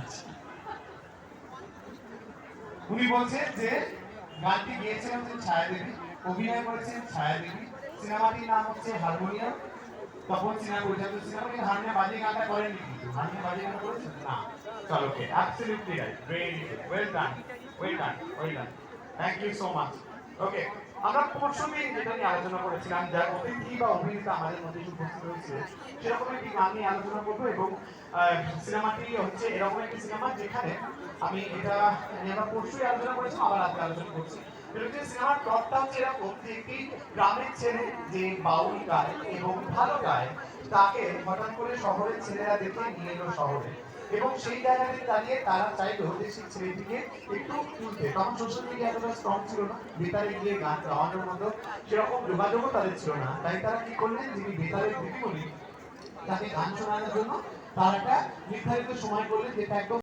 আচ্ছা। উনি বলছেন যে, গানটি গিয়েছেন হচ্ছেন ছায়াদেবী, অভিনয় করেছেন ছায়াদেবী। সিনেমাটির নাম হচ্ছে হারমোনিয়াম। তখন সিনেমা পরিচালিত সিনেমা কিন্তু হারমোনিয়াম বাজিয়ে গানটা করেননি কিন্তু। হারমোনিয়াম বাজিয়ে গানটা করেছেন? না। চলো okay absolutely right very good well done well done well done thank you so much আমরা যেটা নিয়ে আলোচনা করেছিলাম যার অতিথি বা অভিনেতা আমাদের মধ্যে উপস্থিত সেরকম একটি গান নিয়ে আলোচনা করব এবং সিনেমাটি হচ্ছে এরকম একটি সিনেমা যেখানে আমি এটা আমরা পরশুই আলোচনা করেছিলাম আবার আজকে আলোচনা করছি। হচ্ছে সিনেমার প্লটটা হচ্ছে এরকম যে একটি গ্রামের ছেলে যে বাউল গায় এবং ভালো গায়, তাকে হঠাৎ করে শহরের ছেলেরা দেখে নিয়ে এলো শহরে। এবং সেই জায়গাতে দাঁড়িয়ে তারা চাইলো যে সেই ছেলেটিকে একটু তুলতে। তখন সোশ্যাল মিডিয়া এতটা স্ট্রং ছিল না, বেতারে গিয়ে গান গাওয়ানোর মতো সেরকম যোগাযোগও তাদের ছিল না। তাই তারা কি করলেন? যিনি বেতারের দিদিমণি তাকে গান শোনানোর জন্য তার একটা নির্ধারিত সময় করলেন, যেটা একদম